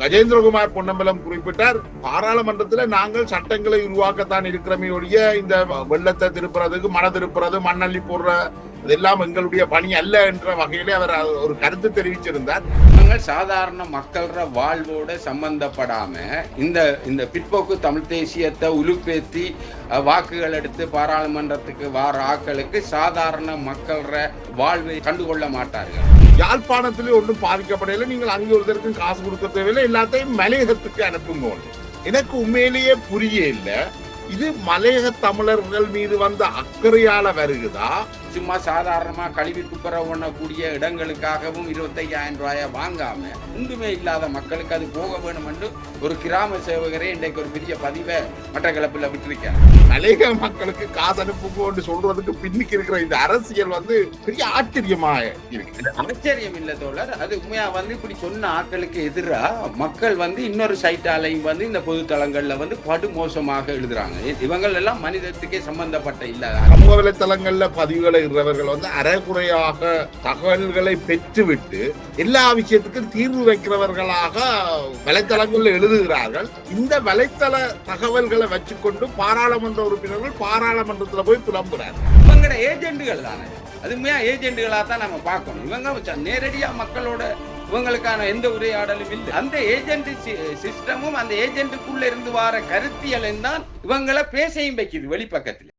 கஜேந்திரகுமார் பொன்னம்பலம் குறிப்பிட்டார். பாராளுமன்றத்தில் நாங்கள் சட்டங்களை உருவாக்கத்தான் இருக்கிறோமே ஒழிய இந்த வெள்ளத்தை திருப்புறதுக்கு மன திருப்புறது மண்ணள்ளி போடுற இதெல்லாம் எங்களுடைய பணி அல்ல என்ற வகையிலே அவர் ஒரு கருத்து தெரிவிச்சிருந்தார். நாங்கள் சாதாரண மக்கள வாழ்வோட சம்பந்தப்படாம இந்த இந்த பிற்போக்கு தமிழ் தேசியத்தை உலுப்பேத்தி வாக்குகள் எடுத்து பாராளுமன்றத்துக்கு வார ஆட்களுக்கு சாதாரண மக்கள வாழ்வை கண்டுகொள்ள மாட்டார்கள். யாழ்ப்பாணத்திலே ஒன்றும் பாதிக்கப்படையில நீங்கள் அங்கே ஒருத்தருக்கும் காசு கொடுக்க தேவையில்லை. எல்லாத்தையும் மலையகத்துக்கு அனுப்புங்க எனக்கு உண்மையிலேயே புரிய இல்ல. இது மலையக தமிழர்கள் மீது வந்த அக்கறையால வருகுதா? சும்மா சாதாரணமா கழிவு குப்பரை பண்ணக்கூடிய இடங்களுக்காகவும் இருபத்தையாயிரம் ரூபாய வாங்காம ஒன்றுமே இல்லாத மக்களுக்கு அது போக வேணும் என்று ஒரு கிராம சேவகரே இன்றைக்கு ஒரு பெரிய பதிவை மட்டக்களப்பில் விட்டிருக்கார். மலையக மக்களுக்கு காசு அனுப்புங்கன்னு சொல்றதுக்கு பின்னுக்கு இருக்கிற இந்த அரசியல் வந்து பெரிய ஆச்சரியமா இருக்கு. ஆச்சரியம் இல்ல தோழர். அது உண்மையா வந்து இப்படி சொன்ன ஆட்களுக்கு எதிரா மக்கள் வந்து இன்னொரு சைட்டாலையும் வந்து இந்த பொது தளங்கள்ல வந்து படு மோசமாக எழுதுறாங்க. இவங்கள் எல்லாம் மனிதத்துக்கே சம்பந்தப்பட்ட இல்லாத சமூக வலைத்தளங்கள்ல பதிவுகளை இடுறவர்கள் வந்து அரைகுறையாக தகவல்களை பெற்றுவிட்டு எல்லா விஷயத்துக்கும் தீர்வு வைக்கிறவர்களாக வலைத்தளங்களில் எழுதுகிறார்கள். இந்த வலைத்தள தகவல்களை வச்சுக்கொண்டு பாராளுமன்ற உறுப்பினர்கள் பாராளுமன்றத்துல போய் புலம்புறார்கள் இவங்களோட ஏஜென்ட்டுகள் தானே. அது உண்மையா ஏஜென்ட்டுகளா தான் நம்ம பார்க்கணும். இவங்க நேரடியாக நேரடியா மக்களோட இவங்களுக்கான எந்த உரையாடலும் இல்லை. அந்த ஏஜென்ட் சிஸ்டமும் அந்த ஏஜென்ட்டுக்குள்ள இருந்து வர கருத்தியலும் தான் இவங்களை பேசையும் வைக்குது வெளிப்பக்கத்துல.